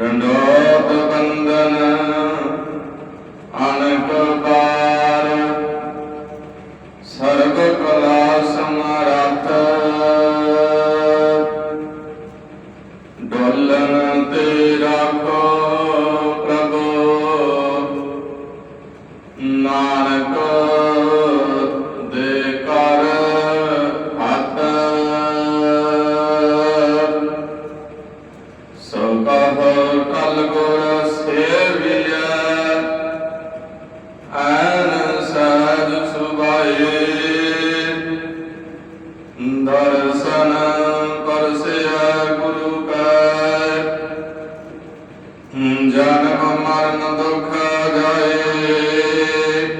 ਡੰਡੋਤ ਬੰਦਨ ਅਨਕ ਬਾਰ ਸਰਬ ਕਲਾ ਸਮਰੱਥ ਡੋਲਨ ਤੇ ਰਾਖੋ ਪ੍ਰਭੂ ਨਾਨਕ ਸੋ ਕਹ ਕਲ ਗੁਰ ਸੇਵਿਆ ਐਨ ਸਹਿਜ ਸੁਭਾਏ ਦਰਸ਼ਨ ਪਰਸਿਆ ਗੁਰੂ ਕੈ। ਜਨਮ ਮਰਨ ਦੁਖ ਜਾਏ।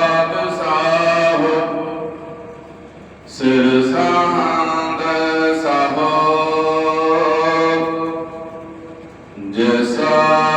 Just. sir.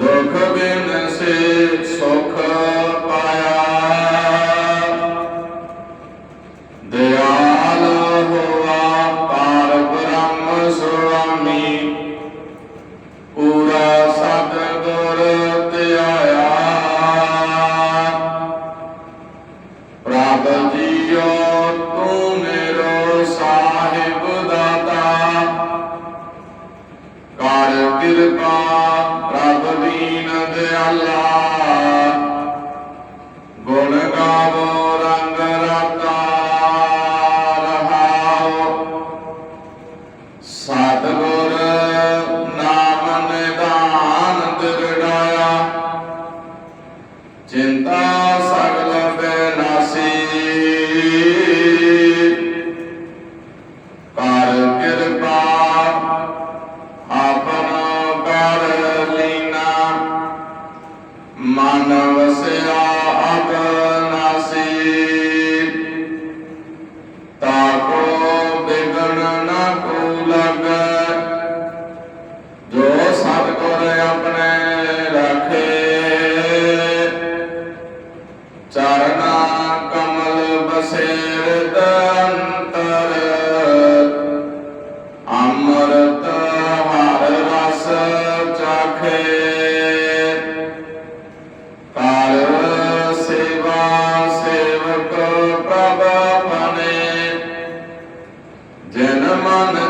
ਦੁਖ ਬਿਨ ਸੇ ਸੁਖ ਪਾਇਆ। ਦਿਆਲ ਹੋਆ ਪਾਰ ਬ੍ਰਹਮ ਸੁਆਮੀ। ਪੂਰਾ ਸਤਿਗੁਰ ਧਿਆਇਆ ਪ੍ਰਭ ਜੀਓ ਤੂੰ ਮੇਰੋ ਸਾਹਿਬ ਦਾਤਾ। ਕਰ ਕਿਰਪਾ sábado ਚਰਨਾ ਕਮਲ ਬਸੇਰ ਦੰਤਰ ਅੰਮ੍ਰਿਤ ਹਰ ਰਸ ਚਾਖੇ। ਕਰ ਸੇਵਾ ਸੇਵਕ ਪ੍ਰਭ ਬਨੇ ਜਨ ਮਨ